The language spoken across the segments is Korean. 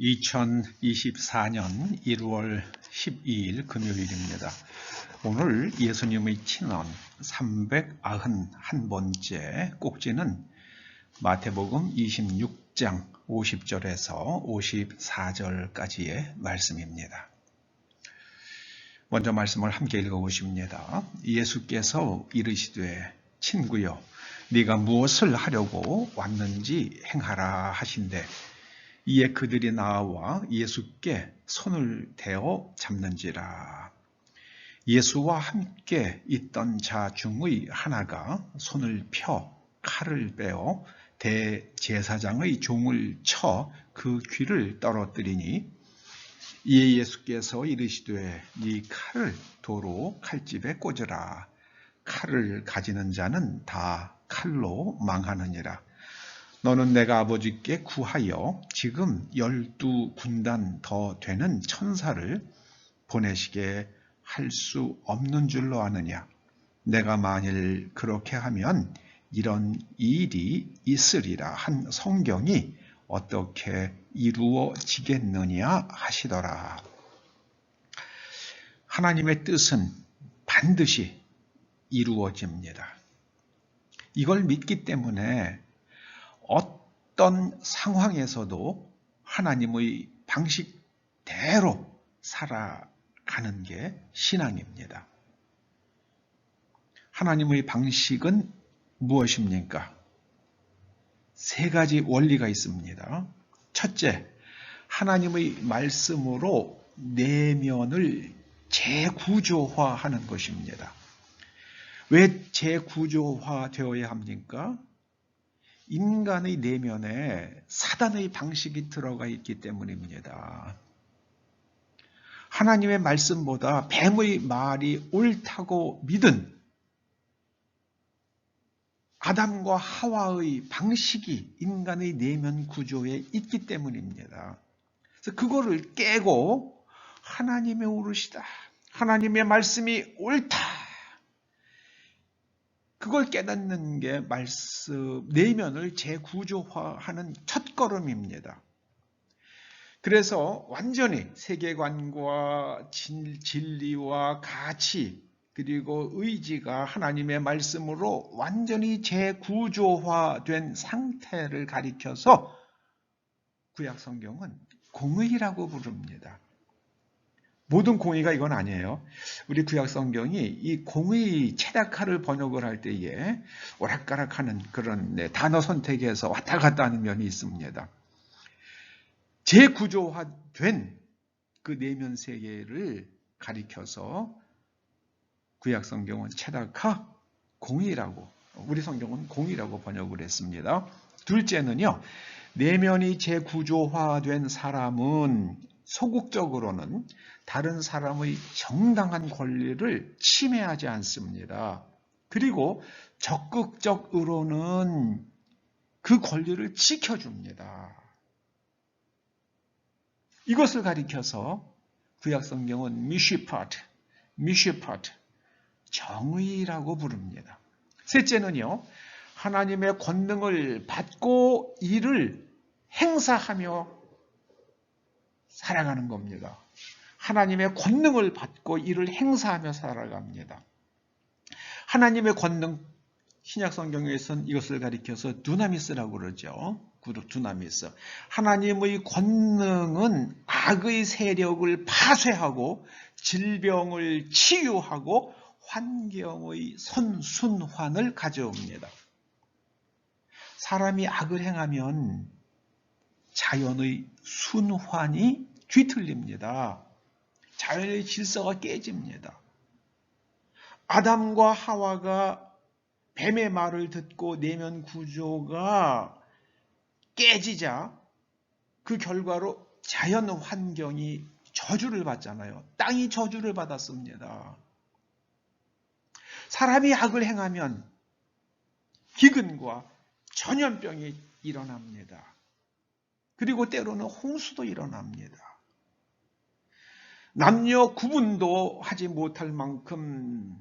2024년 1월 12일 금요일입니다. 오늘 예수님의 친언 391번째 꼭지는 마태복음 26장 50절에서 54절까지의 말씀입니다. 먼저 말씀을 함께 읽어보십니다. 예수께서 이르시되 친구여 네가 무엇을 하려고 왔는지 행하라 하신대 이에 그들이 나와 예수께 손을 대어 잡는지라. 예수와 함께 있던 자 중의 하나가 손을 펴 칼을 빼어 대제사장의 종을 쳐 그 귀를 떨어뜨리니 이에 예수께서 이르시되 네 칼을 도로 칼집에 꽂으라. 칼을 가지는 자는 다 칼로 망하느니라. 너는 내가 아버지께 구하여 지금 열두 군단 더 되는 천사를 보내시게 할 수 없는 줄로 아느냐. 내가 만일 그렇게 하면 이런 일이 있으리라 한 성경이 어떻게 이루어지겠느냐 하시더라. 하나님의 뜻은 반드시 이루어집니다. 이걸 믿기 때문에 어떤 상황에서도 하나님의 방식대로 살아가는 게 신앙입니다. 하나님의 방식은 무엇입니까? 세 가지 원리가 있습니다. 첫째, 하나님의 말씀으로 내면을 재구조화하는 것입니다. 왜 재구조화 되어야 합니까? 인간의 내면에 사단의 방식이 들어가 있기 때문입니다. 하나님의 말씀보다 뱀의 말이 옳다고 믿은 아담과 하와의 방식이 인간의 내면 구조에 있기 때문입니다. 그래서 그거를 깨고 하나님의 오르시다. 하나님의 말씀이 옳다. 그걸 깨닫는 게 말씀, 내면을 재구조화하는 첫 걸음입니다. 그래서 완전히 세계관과 진리와 가치, 그리고 의지가 하나님의 말씀으로 완전히 재구조화된 상태를 가리켜서 구약 성경은 공의라고 부릅니다. 모든 공의가 이건 아니에요. 우리 구약 성경이 이 공의 체다카를 번역을 할 때에 오락가락하는 그런 네, 단어 선택에서 왔다 갔다 하는 면이 있습니다. 재구조화된 그 내면 세계를 가리켜서 구약 성경은 체다카 공의라고 우리 성경은 공의라고 번역을 했습니다. 둘째는요. 내면이 재구조화된 사람은 소극적으로는 다른 사람의 정당한 권리를 침해하지 않습니다. 그리고 적극적으로는 그 권리를 지켜줍니다. 이것을 가리켜서 구약 성경은 미시파트, 미시파트, 정의라고 부릅니다. 셋째는요, 하나님의 권능을 받고 이를 행사하며 살아가는 겁니다. 하나님의 권능을 받고 이를 행사하며 살아갑니다. 하나님의 권능, 신약 성경에서는 이것을 가리켜서 두나미스라고 그러죠. 두나미스. 하나님의 권능은 악의 세력을 파쇄하고 질병을 치유하고 환경의 선순환을 가져옵니다. 사람이 악을 행하면 자연의 순환이 뒤틀립니다. 자연의 질서가 깨집니다. 아담과 하와가 뱀의 말을 듣고 내면 구조가 깨지자 그 결과로 자연 환경이 저주를 받잖아요. 땅이 저주를 받았습니다. 사람이 악을 행하면 기근과 전염병이 일어납니다. 그리고 때로는 홍수도 일어납니다. 남녀 구분도 하지 못할 만큼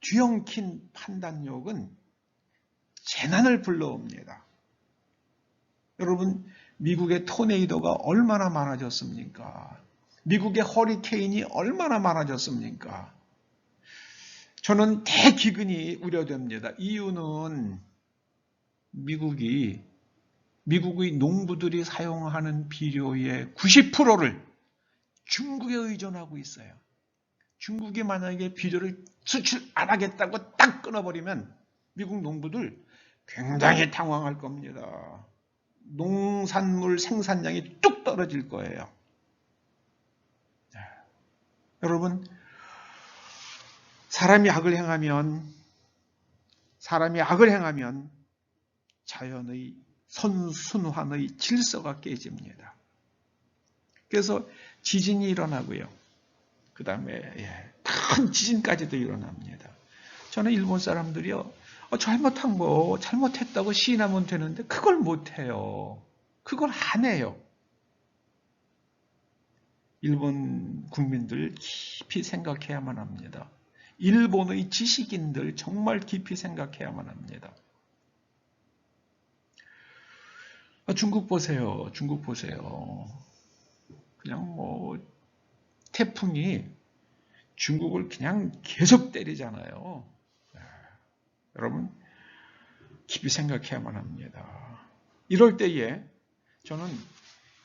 뒤엉킨 판단력은 재난을 불러옵니다. 여러분 미국의 토네이도가 얼마나 많아졌습니까? 미국의 허리케인이 얼마나 많아졌습니까? 저는 대기근이 우려됩니다. 이유는 미국이 미국의 농부들이 사용하는 비료의 90%를 중국에 의존하고 있어요. 중국이 만약에 비료를 수출 안 하겠다고 딱 끊어버리면 미국 농부들 굉장히 당황할 겁니다. 농산물 생산량이 뚝 떨어질 거예요. 네. 여러분, 사람이 악을 행하면, 사람이 악을 행하면 자연의 선순환의 질서가 깨집니다. 그래서 지진이 일어나고요. 그 다음에 예, 큰 지진까지도 일어납니다. 저는 일본 사람들이요. 어, 잘못한 거 잘못했다고 시인하면 되는데 그걸 못해요. 그걸 안 해요. 일본 국민들 깊이 생각해야만 합니다. 일본의 지식인들 정말 깊이 생각해야만 합니다. 아, 중국 보세요. 중국 보세요. 그냥 뭐 태풍이 중국을 그냥 계속 때리잖아요. 네. 여러분 깊이 생각해야만 합니다. 이럴 때에 저는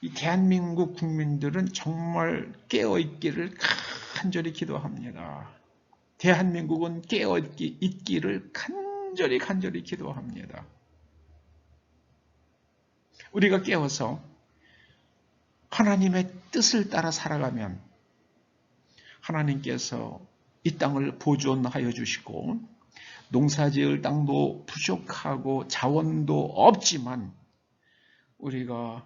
이 대한민국 국민들은 정말 깨어 있기를 간절히 기도합니다. 대한민국은 깨어 있기를 간절히 간절히 기도합니다. 우리가 깨어서 하나님의 뜻을 따라 살아가면 하나님께서 이 땅을 보존하여 주시고 농사지을 땅도 부족하고 자원도 없지만 우리가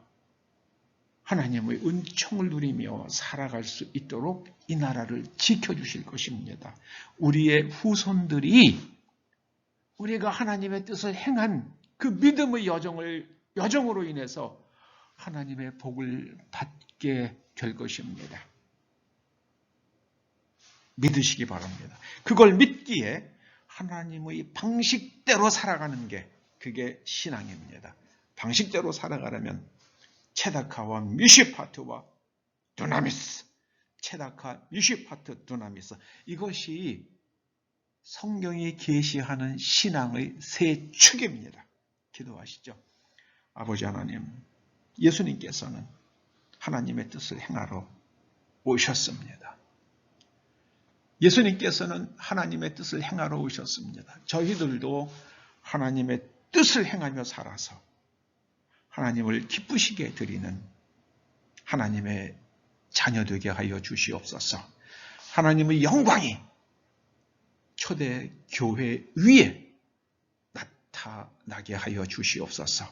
하나님의 은총을 누리며 살아갈 수 있도록 이 나라를 지켜주실 것입니다. 우리의 후손들이 우리가 하나님의 뜻을 행한 그 믿음의 여정을, 여정으로 인해서 하나님의 복을 받게 될 것입니다. 믿으시기 바랍니다. 그걸 믿기에 하나님의 방식대로 살아가는 게 그게 신앙입니다. 방식대로 살아가려면 체다카와 뮤시파트와 두나미스, 체다카, 뮤시파트, 두나미스 이것이 성경이 계시하는 신앙의 세 축입니다. 기도하시죠. 아버지 하나님, 예수님께서는 하나님의 뜻을 행하러 오셨습니다. 예수님께서는 하나님의 뜻을 행하러 오셨습니다. 저희들도 하나님의 뜻을 행하며 살아서 하나님을 기쁘시게 드리는 하나님의 자녀 되게 하여 주시옵소서. 하나님의 영광이 초대 교회 위에 나타나게 하여 주시옵소서.